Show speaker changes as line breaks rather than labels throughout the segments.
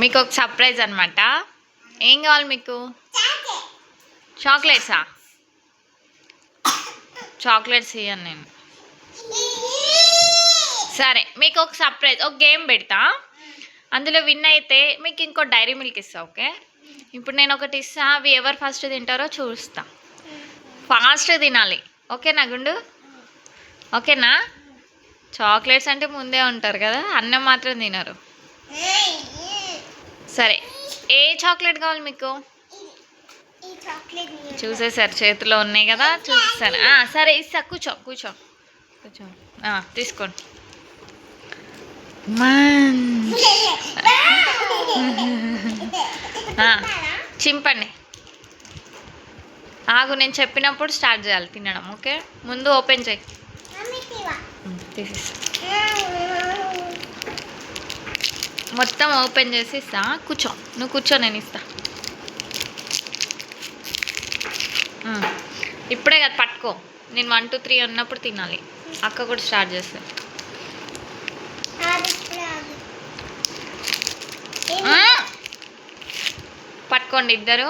మీకు ఒక సర్ప్రైజ్ అనమాట ఏం కావాలి మీకు? చాక్లెట్సా చాక్లెట్స్ ఇవ్వను నేను. సరే మీకు ఒక సర్ప్రైజ్ ఒక గేమ్ పెడతా. అందులో విన్ అయితే మీకు ఇంకో డైరీ మిల్క్ ఇస్తా ఓకే ఇప్పుడు నేను ఒకటి ఇస్తా అవి ఎవరు ఫస్ట్ తింటారో చూస్తా. ఫాస్ట్ తినాలి ఓకేనా గుండు? ఓకేనా చాక్లెట్స్ అంటే ముందే ఉంటారు కదా అన్నం మాత్రం తినరు. సరే. ఏ చాక్లెట్ కావాలి మీకు? చూసేసారు చేతిలో ఉన్నాయి కదా చూసేసారు సరే ఇస్తా కూర్చో కూర్చో. కూర్చో. తీసుకోండి. చింపండి. ఆగు నేను చెప్పినప్పుడు స్టార్ట్ చేయాలి తినడం ఓకే? ముందు ఓపెన్ చేయి. తీసేస్తా. మొత్తం ఓపెన్ చేసి ఇస్తా. కూర్చో. నువ్వు కూర్చో నేను ఇస్తా. ఇప్పుడే కదా పట్టుకో. నేను వన్ టూ త్రీ అన్నప్పుడు తినాలి. అక్క కూడా స్టార్ట్ చేస్తా. పట్టుకోండి ఇద్దరు.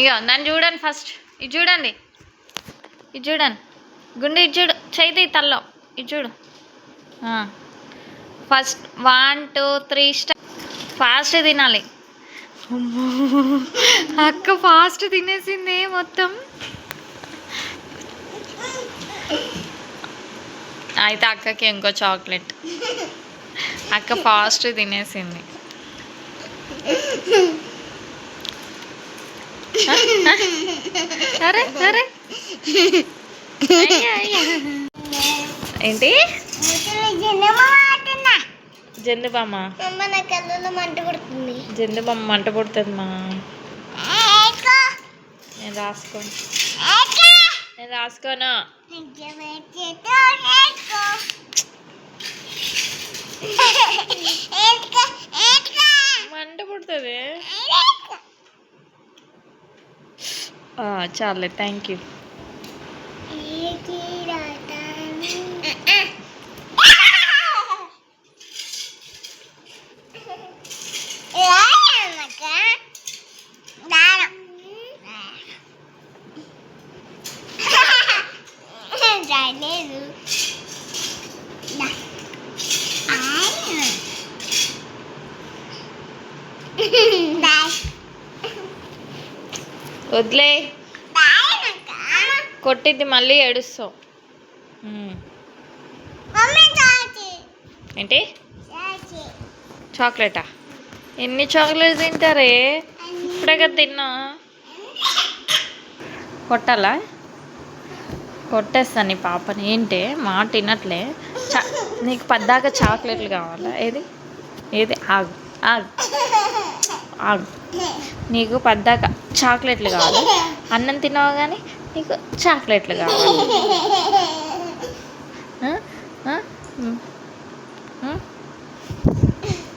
ఇక నన్ను చూడండి ఫస్ట్ ఇది చూడండి. ఇది చూడండి. గుండె ఇది చూడు. చేతి తల్లో. ఇది చూడు. First one two three star fast తినాలి. అమ్మో, అక్క ఫాస్ట్ తినేసింది మొత్తం. అయితే అక్కకి ఇంకో చాక్లెట్. అక్క ఫాస్ట్ తినేసింది. అయ్యా, అయ్యా. ఏంటి? జందుబామ్మ
అమ్మ నా కళ్ళలో మంట కొడుతుంది
జందుబామ్మ మంట పుడుతుంది మా నేను రాసుకోను నేను రాసుకోను. మంట పుడుతుంది. చాలే థ్యాంక్ యూ
బాయ్.
వదిలే. కొట్టిద్ది మళ్ళీ ఏడుస్తావు. ఏంటి? చాక్లెటా? ఎన్ని చాక్లెట్స్ తింటారే? ఇప్పుడే కదా తిన్నా. కొట్టాలా? కొట్టేస్తాను నీ పాపని. ఏంటి? మాట తినట్లే చా నీకు పద్దాక చాక్లెట్లు కావాలా? ఏది? ఏది? ఆగు. ఆగు. ఆగు. నీకు పద్దాక చాక్లెట్లు కావాలి. అన్నం తిన్నావు కానీ నీకు చాక్లెట్లు కావాలి.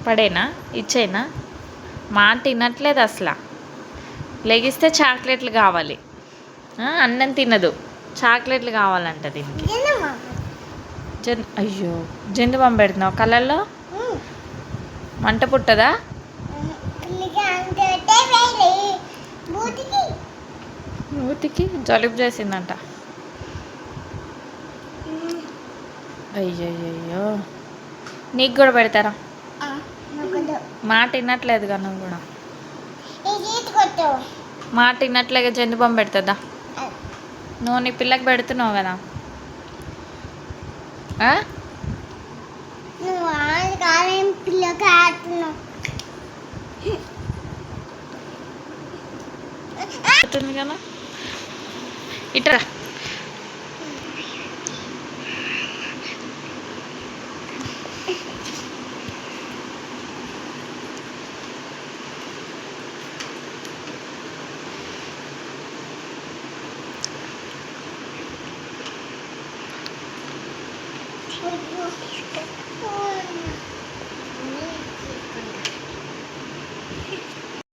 పడేనా? ఇచ్చేనా? మాట తినట్లేదు అసలు. లెగిస్తే చాక్లెట్లు కావాలి. అన్నం తినదు. చాక్లెట్లు కావాలంట దీనికి. జన్ అయ్యో జండు బాంబు పెడుతున్నావు. కళ్ళల్లో మంట పుట్టదా? మూతికి జలుబు చేసిందంట. అయ్యయ్యో నీకు కూడా పెడతారా? మాట వినట్లేదుగా నువ్వు కూడా. మాట వినట్లేగా జండు బాంబు పెడుతుందా? నువ్వు నీ పిల్లకి పెడుతున్నావు కదా. కదా ఇట్రా Ой,